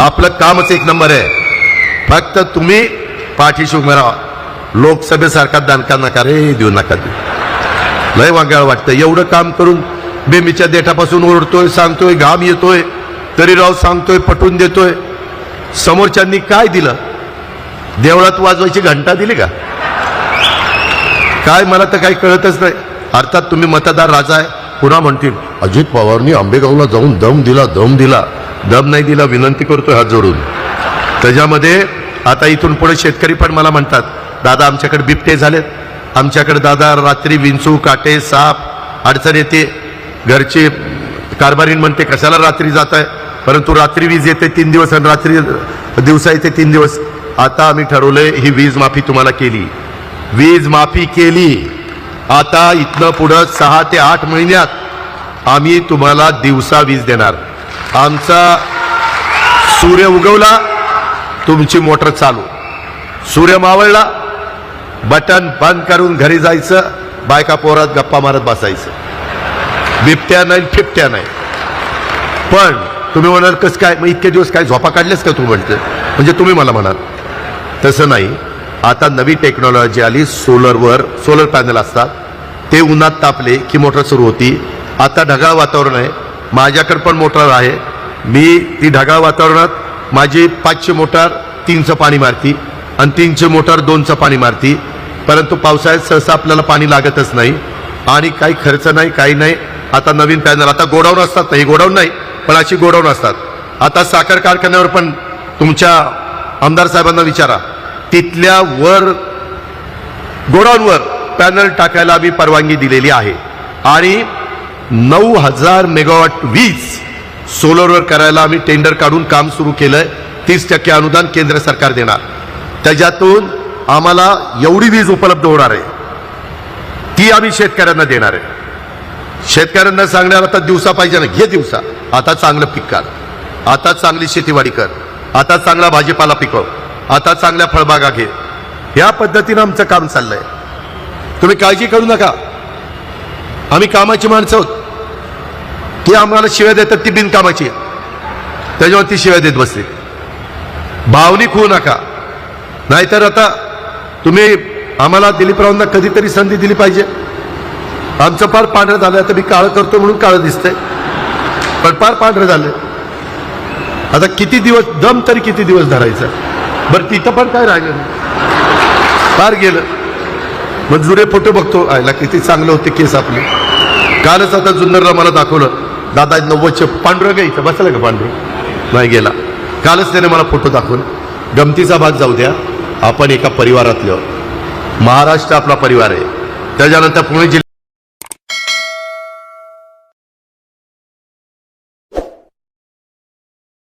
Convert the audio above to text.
आपलं कामच एक नंबर आहे. फक्त तुम्ही पाठीशी उभे राहा. लोकसभेसारखा दणका नका रे देऊ नका देऊ. लय वागाळ वाटतं. एवढं काम करून बेमीच्या देठापासून ओरडतोय सांगतोय घाम येतोय तरी राव सांगतोय पटवून देतोय. समोरच्यांनी काय दिलं? देवळात वाजवायची घंटा दिली का? काय? मला तर काही कळतच नाही. अर्थात तुम्ही मतदार राजा आहे. पुन्हा म्हणतील अजित पवारनी आंबेगावला जाऊन दम दिला दम दिला. दम नाही दिला विनंती करतोय हात जोडून. त्याच्यामध्ये आता इथून पुढे शेतकरी पण मला म्हणतात दादा आमच्याकडे बिबटे झालेत. आमच्याकडे दादा रात्री विंचू काटे साप अडचण येते. घरचे कारभारीन म्हणते कशाला रात्री जात आहे परंतु रात्री वीज येते तीन दिवस आणि रात्री दिवसा येते तीन दिवस. आता आम्ही ठरवलंय ही वीज माफी तुम्हाला केली. वीज माफी केली. आता इथनं पुढं सहा ते आठ महिन्यात आम्ही तुम्हाला दिवसा वीज देणार. आमचा सूर्य उगवला तुमची मोटर चालू. सूर्य मावळला बटन बंद करून घरी जायचं बायका पोरात गप्पा मारत बसायचं. बिबट्या नाही फिपट्या नाही. पण तुम्ही म्हणाल कसं काय? मग इतके दिवस काय झोपा काढलेस का तू? म्हणते. म्हणजे तुम्ही मला म्हणाल. तसं नाही. आता नवी टेक्नॉलॉजी आली सोलरवर सोलर पॅनल असतात. ते उन्हात तापले की मोटर सुरू होती. आता ढगाळ वातावरण आहे. माझ्याकडे पण मोटर आहे. मी ती ढगाळ वातावरणात माझी पाचशे मोटार तीनचं पाणी मारती आणि तीनशे मोटार दोनचं पाणी मारती. परंतु पावसाळ्यात सहसा आपल्याला पाणी लागतच नाही आणि काही खर्च नाही काही नाही. आता नवीन पॅनल आता गोडाऊन असतात ना हे गोडाऊन नाही पण अशी गोडाऊन असतात. आता साखर कारखान्यावर पण तुमच्या आमदार साहेबांना विचारा. तिथल्या वर गोडाऊनवर पॅनल टाकायला आम्ही परवानगी दिलेली आहे. आणि नऊ हजार मेगावॉट वीज सोलरवर करायला आम्ही टेंडर काढून काम सुरू केलंय. तीस टक्के अनुदान केंद्र सरकार देणार. त्याच्यातून आम्हाला एवढी वीज उपलब्ध होणार आहे. ती आम्ही शेतकऱ्यांना देणार आहे. शेतकऱ्यांना सांगणार आता दिवसा पाहिजे ना. घे दिवसा. आता चांगलं पीक काढ. आता चांगली शेतीवाडी कर. आता चांगला भाजीपाला पिकव. आता चांगल्या फळबागा घे. या पद्धतीनं आमचं काम चाललंय. तुम्ही काळजी करू नका. आम्ही कामाची माणसं आहोत. ती आम्हाला शिव्या देतात ती बिनकामाची आहे. त्याच्यावर ती शिव्या देत बसते. भावनिक होऊ नका. नाहीतर आता तुम्ही आम्हाला दिलीपरावांना कधीतरी संधी दिली पाहिजे. आमचं फार पांढरं झालं आता मी काळं करतो म्हणून काळं दिसतंय. पण फार पांढरं झालं आता किती दिवस दम तरी किती दिवस धरायचा? बरं तिथं पण काय राहिलं? नाही. फार गेलं. मग जुने फोटो बघतो. आयला किती चांगलं होते केस आपले. कालच आता जुन्नरला मला दाखवलं. दादा नव्वदचे पांढरं गा इथं. बसलं का पांढरं? नाही गेला. कालच त्याने मला फोटो दाखवून. गमतीचा भाग जाऊ द्या. आपण एका परिवारातलं. महाराष्ट्र आपला परिवार आहे. त्याच्यानंतर पुणे जिल्हा